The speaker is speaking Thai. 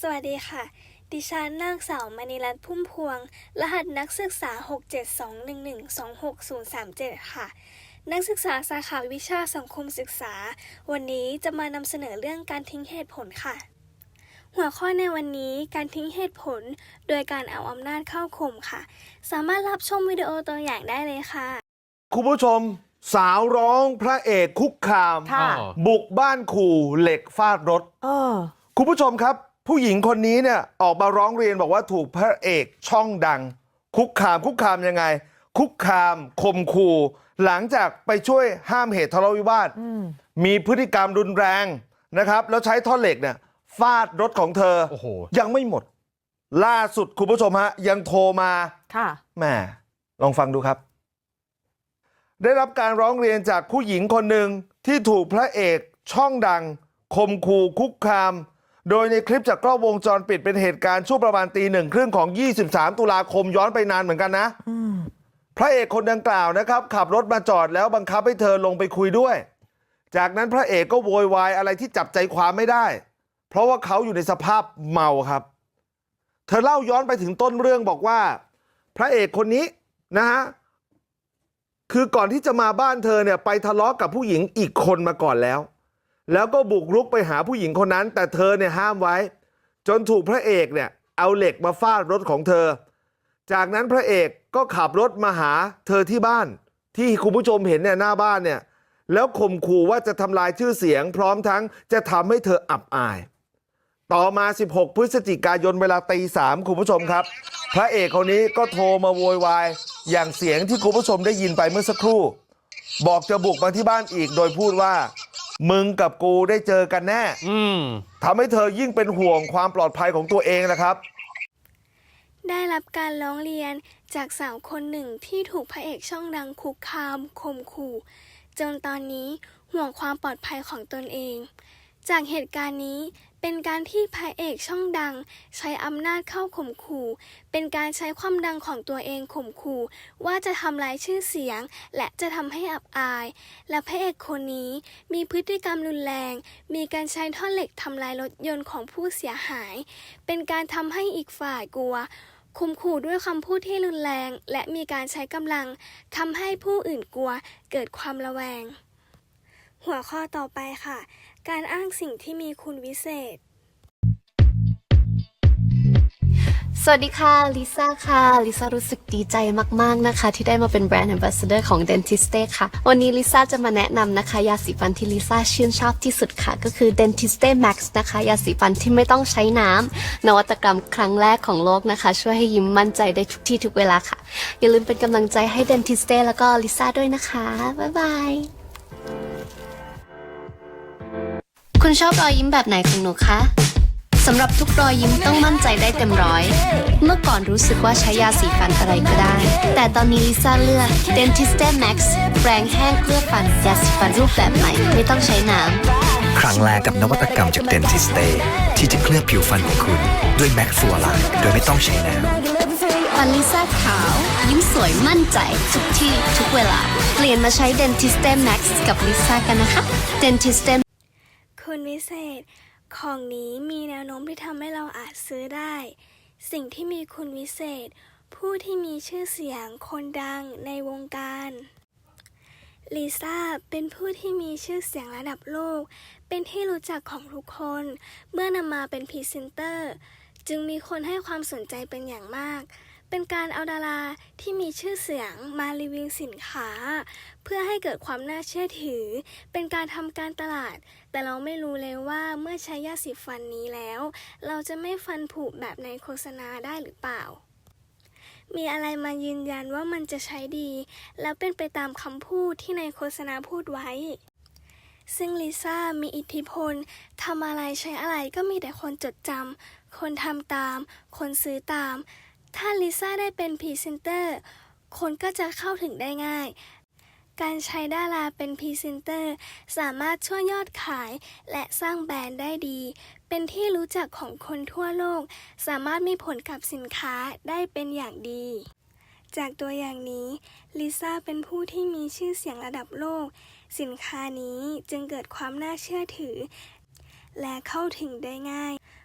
สวัสดีค่ะ ดิฉันนางสาวมณีรัตน์พุ่มพวง รหัสนักศึกษา 672112637 ค่ะ นักศึกษาสาขาวิชาสังคมศึกษา วันนี้จะมานำเสนอเรื่องการทิ้งเหตุผลค่ะ หัวข้อในวันนี้การทิ้งเหตุผล โดยการเอาอำนาจเข้าข่มค่ะ สามารถรับชมวิดีโอตัวอย่างได้เลยค่ะ คุณผู้ชมสาวร้องพระเอกคุกคาม ค่ะ บุกบ้านขู่เหล็กฟาดรถ เออ คุณผู้ชมครับ ผู้หญิงคนนี้เนี่ยออกมาร้องเรียนบอกว่าถูกพระเอกช่องดัง คุกคามคุกคามยังไง คุกคามข่มขู่หลังจากไปช่วยห้ามเหตุทะเลาะวิวาทอืมมีพฤติกรรมรุนแรงนะครับ แล้วใช้ท่อนเหล็กเนี่ยฟาดรถของเธอโอ้โหยังไม่หมด ล่าสุดคุณผู้ชมฮะ ยังโทรมาค่ะแหม่ลองฟังดูครับ ได้รับการร้องเรียนจากผู้หญิงคนหนึ่งที่ถูกพระเอกช่องดังคมคูคุกคาม โดยในคลิปจากกล้องวงจรปิดเป็นเหตุการณ์ช่วงประมาณตีหนึ่งครึ่งของ23ตุลาคมย้อนไปนานเหมือนกันนะอืมพระเอกคนดังกล่าวนะครับขับรถมาจอดแล้วบังคับให้เธอลงไปคุยด้วย จากนั้นพระเอกก็โวยวายอะไรที่จับใจความไม่ได้ เพราะว่าเขาอยู่ในสภาพเมาครับ เธอเล่าย้อนไปถึงต้นเรื่องบอกว่า พระเอกคนนี้นะฮะคือก่อนที่จะมาบ้านเธอเนี่ยไปทะเลาะกับผู้หญิงอีกคนมาก่อนแล้ว แล้วก็บุกรุกไปหาผู้หญิงคนนั้นแต่เธอเนี่ยห้ามไว้จนถูกพระเอกเนี่ยเอาเหล็กมาฟาดรถของเธอจากนั้นพระเอกก็ขับรถมาหาเธอที่บ้านที่คุณผู้ชมเห็นเนี่ยหน้าบ้านเนี่ยแล้วข่มขู่ว่าจะทำลายชื่อเสียงพร้อมทั้งจะทำให้เธออับอายต่อมา16พฤศจิกายนเวลาตีสามคุณผู้ชมครับพระเอกคนนี้ก็โทรมาโวยวายอย่างเสียงที่คุณผู้ชมได้ยินไปเมื่อสักครู่บอกจะบุกมาที่บ้านอีกโดยพูดว่า มึงกับกูได้เจอกันแน่อืมทำให้เธอยิ่งเป็นห่วงความปลอดภัยของตัวเองนะครับ ได้รับการร้องเรียนจากสาวคนหนึ่งที่ถูกพระเอกช่องดังคุกคามข่มขู่จนตอนนี้ห่วงความปลอดภัยของตนเอง จากเหตุการณ์นี้เป็นการที่พระเอกช่องดัง ใช้อำนาจเข้าข่มขู่ เป็นการใช้ความดังของตัวเองข่มขู่ ว่าจะทำลายชื่อเสียง และจะทำให้อับอาย และพระเอกคนนี้มีพฤติกรรมรุนแรง มีการใช้ท่อนเหล็กทำลายรถยนต์ของผู้เสียหาย เป็นการทำให้อีกฝ่ายกลัวคุมขู่ด้วยคำพูดที่รุนแรง และมีการใช้กำลังทำให้ผู้อื่นกลัวเกิดความระแวง หัวข้อต่อไปค่ะ การอ้างสิ่งที่มีคุณวิเศษ สวัสดีค่ะ ลิซ่าค่ะ ลิซ่ารู้สึกดีใจมาก ๆ นะคะ ที่ได้มาเป็นแบรนด์ a m b a s s a d o r ของ Dentiste ค่ะ วันนี้ลิซ่าจะมาแนะนำนะคะ ยาสีฟันที่ลิซ่าชื่นชอบที่สุดค่ะ ก็คือ Dentiste Max นะคะ ยาสีฟันที่ไม่ต้องใช้น้ำนวัตกรรมครั้งแรกของโลกนะคะ ช่วยให้ยิ้มมั่นใจได้ทุกที่ทุกเวลาค่ะ อย่าลืมเป็นกำลังใจให้ Dentiste แล้วก็ลิซ่าด้วยนะคะบ๊ายบาย คุณชอบรอยยิ้มแบบไหนของหนูคะสำหรับทุกรอยยิ้มต้องมั่นใจได้เต็มร้อย เมื่อก่อนรู้สึกว่าใช้ยาสีฟันอะไรก็ได้ แต่ตอนนี้ลิซ่าเลือก Dentiste Max แปรงแห้งเคลือบฟันยาสีฟันรูปแบบใหม่ไม่ต้องใช้น้ำ ครั้งแรกกับนวัตกรรมจาก Dentiste ที่จะเคลือบผิวฟันของคุณด้วยแม็กฟลูอไลด์โดยไม่ต้องใช้น้ำฟันลิซ่าขาว ยิ้มสวยมั่นใจ ทุกที่ทุกเวลา เปลี่ยนมาใช้ Dentiste Max กับลิซ่ากันนะคะ Dentiste คุณวิเศษ ของนี้มีแนวโน้มที่ทำให้เราอาจซื้อได้ สิ่งที่มีคุณวิเศษ ผู้ที่มีชื่อเสียงคนดังในวงการลิซ่าเป็นผู้ที่มีชื่อเสียงระดับโลก เป็นที่รู้จักของทุกคน เมื่อนำมาเป็นพรีเซนเตอร์ จึงมีคนให้ความสนใจเป็นอย่างมาก เป็นการเอาดาราที่มีชื่อเสียงมารีวิวสินค้า เพื่อให้เกิดความน่าเชื่อถือ เป็นการทำการตลาด แต่เราไม่รู้เลยว่าเมื่อใช้ยาสีฟันนี้แล้ว เราจะไม่ฟันผุแบบในโฆษณาได้หรือเปล่า มีอะไรมายืนยันว่ามันจะใช้ดี แล้วเป็นไปตามคำพูดที่ในโฆษณาพูดไว้ซึ่งลิซ่ามีอิทธิพล ทำอะไรใช้อะไรก็มีแต่คนจดจำ คนทำตาม คนซื้อตาม ถ้าลิซ่าได้เป็นพรีเซนเตอร์คนก็จะเข้าถึงได้ง่าย การใช้ดาราเป็นพรีเซนเตอร์สามารถช่วยยอดขายและสร้างแบรนด์ได้ดี เป็นที่รู้จักของคนทั่วโลก สามารถมีผลกับสินค้าได้เป็นอย่างดี จากตัวอย่างนี้ลิซ่าเป็นผู้ที่มีชื่อเสียงระดับโลก สินค้านี้จึงเกิดความน่าเชื่อถือ และเข้าถึงได้ง่าย